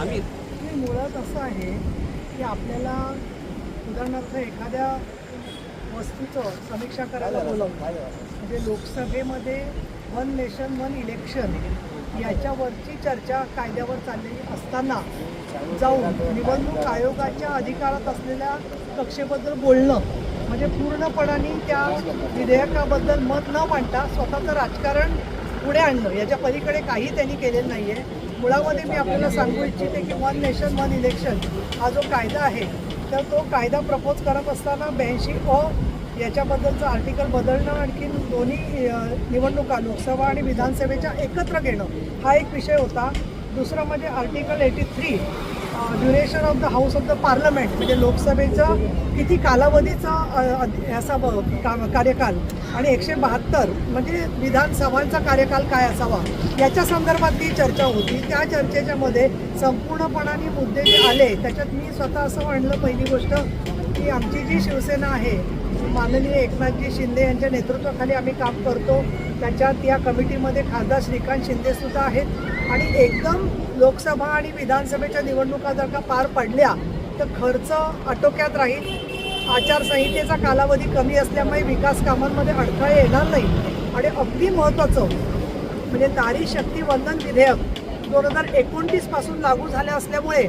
आम्ही मुळात असं आहे की आपल्याला उदाहरणार्थ एखाद्या वस्तूचं समीक्षा करायला बोलावलं. म्हणजे लोकसभेमध्ये वन नेशन वन इलेक्शन याच्यावरची चर्चा कायद्यावर चाललेली असताना जाऊन निवडणूक आयोगाच्या अधिकारात असलेल्या कक्षेबद्दल बोलणं म्हणजे पूर्णपणाने त्या विधेयकाबद्दल मत न मांडता स्वतःचं राजकारण पुढे आणणं याच्या पलीकडे काही त्यांनी केलेलं नाही आहे मुळामध्ये मी आपल्याला सांगू इच्छिते की वन नेशन वन इलेक्शन हा जो कायदा आहे तर तो कायदा प्रपोज करत असताना ब्याऐंशी अ याच्याबद्दलचं आर्टिकल बदलणं आणखीन दोन्ही निवडणुका लोकसभा आणि विधानसभेच्या एकत्र घेणं हा एक विषय होता. दुसरं म्हणजे article eighty three duration of the house of the parliament म्हणजे लोकसभेचा किती कालावधीचा असा काम कार्यकाल आणि एकशे बहात्तर म्हणजे विधानसभांचा कार्यकाल काय असावा याच्या संदर्भात ती चर्चा होती. त्या चर्चेच्या मध्ये संपूर्णपणाने मुद्दे जे आले त्याच्यात मी स्वतः असं म्हणलं पहिली गोष्ट की आमची जी शिवसेना आहे माननीय एकनाथजी शिंदे यांच्या नेतृत्वाखाली आम्ही काम करतो. त्याच्यात या कमिटीमध्ये खासदार श्रीकांत शिंदेसुद्धा आहेत. आणि एकदम लोकसभा आणि विधानसभेच्या निवडणुका जर का पार पडल्या तर खर्च आटोक्यात राहील. आचारसंहितेचा कालावधी कमी असल्यामुळे विकास कामांमध्ये अडथळे येणार नाही. आणि अगदी महत्त्वाचं म्हणजे नारी शक्ती वंदन विधेयक दोन हजार एकोणतीसपासून लागू झाले असल्यामुळे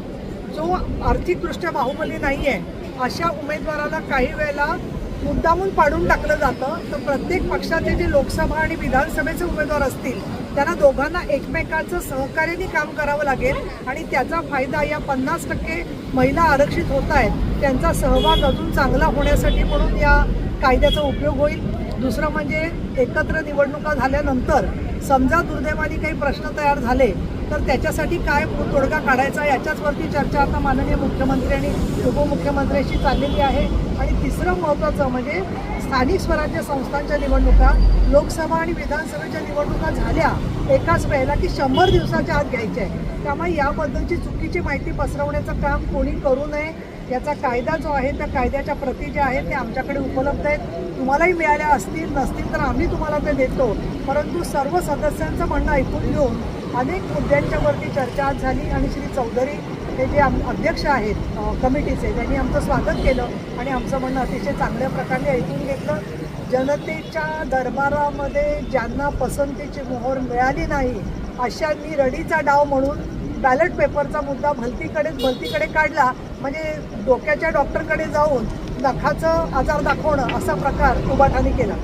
जो आर्थिकदृष्ट्या बाहुबली नाही आहे अशा उमेदवाराला काही वेळेला मुद्दामून पाडून टाकलं जातं. तर प्रत्येक पक्षाचे जे लोकसभा आणि विधानसभेचे उमेदवार असतील त्यांना दोघांना एकमेकांचं सहकार्याने काम करावं लागेल आणि त्याचा फायदा या पन्नास टक्के महिला आरक्षित होत आहेत त्यांचा सहभाग अजून चांगला होण्यासाठी म्हणून या कायद्याचा उपयोग होईल. दुसरं म्हणजे एकत्र निवडणुका झाल्यानंतर समजा दुर्दैवाने काही प्रश्न तयार झाले तर त्याच्यासाठी काय तोडगा काढायचा याच्याचवरती चर्चा आता माननीय मुख्यमंत्री आणि उपमुख्यमंत्र्यांशी चाललेली आहे. आणि तिसरं महत्त्वाचं म्हणजे स्थानिक स्वराज्य संस्थांच्या निवडणुका लोकसभा आणि विधानसभेच्या निवडणुका झाल्या एकाच वेळेला की शंभर दिवसाच्या आत घ्यायच्या आहे त्यामुळे याबद्दलची चुकीची माहिती पसरवण्याचं काम कोणी करू नये. याचा कायदा जो आहे त्या कायद्याच्या प्रती ज्या आहेत त्या आमच्याकडे उपलब्ध आहेत. तुम्हालाही मिळाल्या असतील नसतील तर आम्ही तुम्हाला ते देतो. परंतु सर्व सदस्यांचं म्हणणं ऐकून घेऊन अनेक मुद्द्यांच्यावरती चर्चा आज झाली आणि श्री चौधरी हे जे आम अध्यक्ष आहेत कमिटीचे त्यांनी आमचं स्वागत केलं आणि आमचं म्हणणं अतिशय चांगल्या प्रकारे ऐकून घेतलं. जनतेच्या दरबारामध्ये ज्यांना पसंतीची मोहर मिळाली नाही अशांनी रडीचा डाव म्हणून बॅलेट पेपरचा मुद्दा भलतीकडेच भलतीकडे काढला. म्हणजे डोक्याच्या डॉक्टरकडे जाऊन नखाचं आजार दाखवणं असा प्रकार उभाठाने केला.